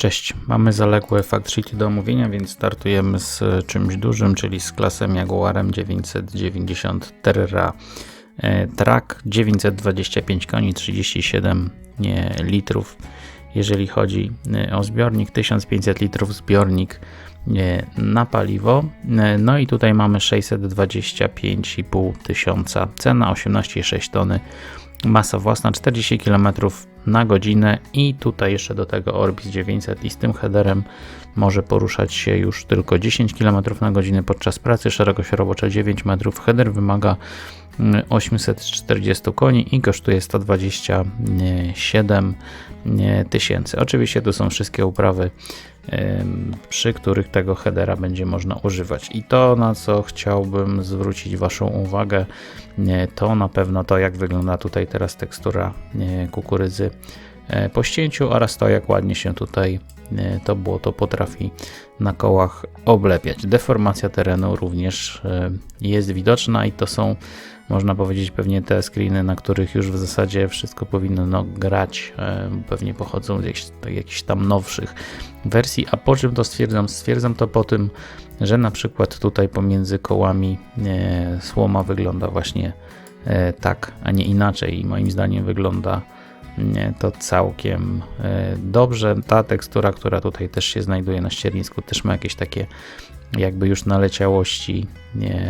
Cześć, mamy zaległe fact do omówienia, więc startujemy z czymś dużym, czyli z klasem Jaguarem 990 Terra e, Track 925 koni, 37 nie, litrów. Jeżeli chodzi e, o zbiornik, 1500 litrów zbiornik nie, na paliwo. E, no i tutaj mamy 625,5 tysiąca, cena 18,6 tony, masa własna 40 km na godzinę i tutaj jeszcze do tego Orbis 900 i z tym headerem może poruszać się już tylko 10 km na godzinę podczas pracy, szerokość robocza 9 metrów. Header wymaga 840 mm, koni i kosztuje 127 tysięcy. Oczywiście tu są wszystkie uprawy przy których tego headera będzie można używać. I to, na co chciałbym zwrócić Waszą uwagę, to na pewno to, jak wygląda tutaj teraz tekstura kukurydzy e, po ścięciu oraz to, jak ładnie się tutaj to błoto potrafi na kołach oblepiać. Deformacja terenu również e, jest widoczna i to są można powiedzieć pewnie te screeny, na których już w zasadzie wszystko powinno no, grać, e, pewnie pochodzą z jakichś, jakichś tam nowszych wersji. A po czym to stwierdzam? Stwierdzam to po tym, że na przykład tutaj pomiędzy kołami e, słoma wygląda właśnie e, tak, a nie inaczej i moim zdaniem wygląda to całkiem dobrze. Ta tekstura, która tutaj też się znajduje na ściernisku, też ma jakieś takie jakby już naleciałości,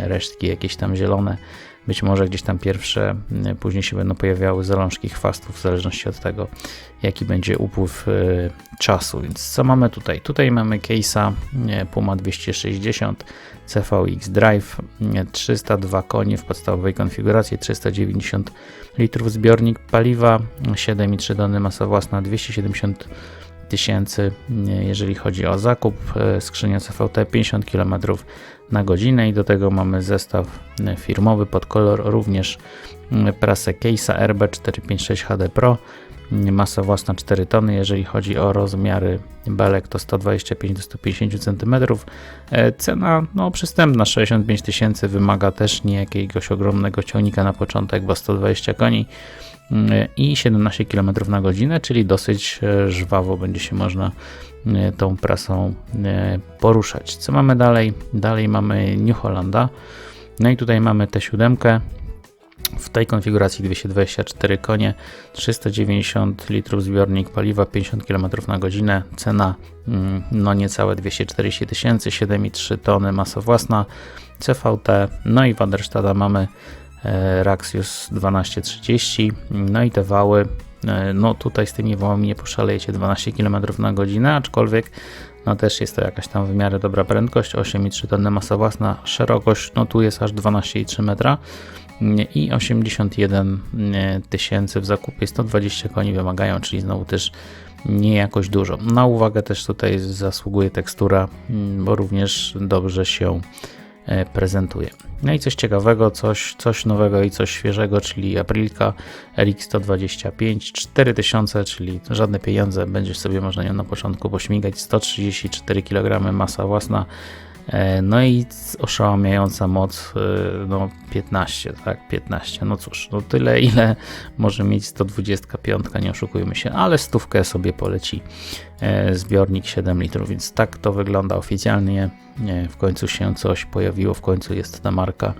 resztki jakieś tam zielone. Być może gdzieś tam pierwsze, mm, później się będą pojawiały zalążki chwastów, w zależności od tego, jaki będzie upływ y, czasu. Więc co mamy tutaj? Tutaj mamy case'a Puma 260 CVX Drive, 302 konie w podstawowej konfiguracji, 390 litrów zbiornik paliwa, 7,3 tony masa własna, 270 tysięcy, jeżeli chodzi o zakup. Skrzynia CVT 50 km na godzinę i do tego mamy zestaw e, firmowy pod kolor, również prasę Case'a RB456 HD Pro. Masa własna 4 tony, jeżeli chodzi o rozmiary belek to 125 do 150 cm. E, cena no, przystępna 65 tysięcy, wymaga też nie jakiegoś ogromnego ciągnika na początek, bo 120 koni i 17 km na godzinę, czyli dosyć e, żwawo będzie się można tą prasą e, poruszać. Co mamy dalej? Dalej mamy New Hollanda. No i tutaj mamy T7. W tej konfiguracji 224 konie, 390 litrów zbiornik paliwa, 50 km na godzinę, cena mm, no niecałe 240 tysięcy, 7,3 tony masa własna, CVT, no i Waderstadta mamy E, Raxius 1230. No i te wały, e, no tutaj z tymi wałami nie poszalejecie 12 km na godzinę, aczkolwiek no też jest to jakaś tam w miarę dobra prędkość, 8,3 tony masa własna, szerokość, no tu jest aż 12,3 metra i 81 e, tysięcy w zakupie, 120 koni wymagają, czyli znowu też nie jakoś dużo. Na uwagę też tutaj zasługuje tekstura, bo również dobrze się E, prezentuje. No i coś ciekawego, coś, coś nowego i coś świeżego, czyli Aprilka RX 125 4000, czyli żadne pieniądze, będziesz sobie można nią na początku pośmigać, 134 kg masa własna, e, no i oszałamiająca moc e, no 15, tak, 15. No cóż, no tyle ile może mieć 125, nie oszukujmy się, ale stówkę sobie poleci zbiornik 7 litrów, więc tak to wygląda oficjalnie nie, w końcu się coś pojawiło, w końcu jest ta marka,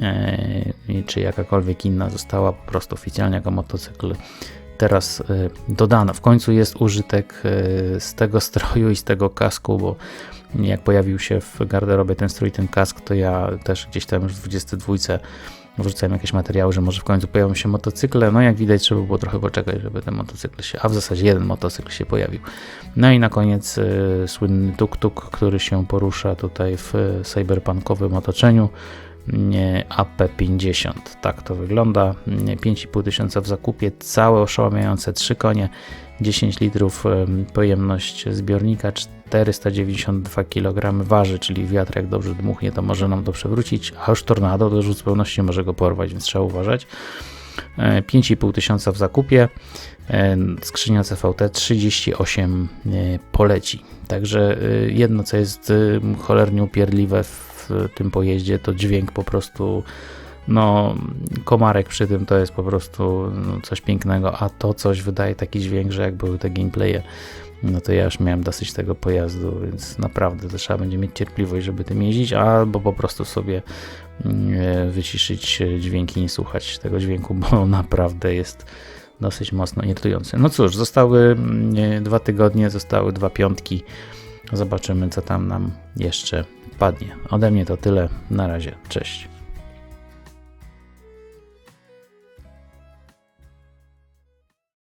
e, czy jakakolwiek inna została po prostu oficjalnie jako motocykl teraz e, dodana. W końcu jest użytek e, z tego stroju i z tego kasku, bo jak pojawił się w garderobie ten strój, ten kask, to ja też gdzieś tam już w 22 wrzucałem jakieś materiały, że może w końcu pojawią się motocykle. No jak widać, trzeba było trochę poczekać, żeby ten motocykl się, a w zasadzie jeden motocykl się pojawił. No i na koniec y, słynny tuk-tuk, który się porusza tutaj w cyberpunkowym otoczeniu. AP50. Tak to wygląda. 5,5 tysiąca w zakupie, całe oszałamiające 3 konie, 10 litrów pojemność zbiornika, 492 kg waży, czyli wiatr jak dobrze dmuchnie, to może nam to przewrócić, a już tornado do zupełności może go porwać, więc trzeba uważać. 5,5 e, tysiąca w zakupie, e, skrzynia CVT 38 e, poleci. Także jedno co jest cholernie upierdliwe w tym pojeździe to dźwięk po prostu no komarek przy tym to jest po prostu no, coś pięknego, a to coś wydaje taki dźwięk, że jak były te gameplaye no to ja już miałem dosyć tego pojazdu, więc naprawdę to trzeba będzie mieć cierpliwość, żeby tym jeździć, albo po prostu sobie mm, wyciszyć dźwięki i nie słuchać tego dźwięku, bo naprawdę jest dosyć mocno irytujący. No cóż, zostały mm, dwa tygodnie, zostały dwa piątki. Zobaczymy, co tam nam jeszcze Ode mnie to tyle. Na razie. Cześć.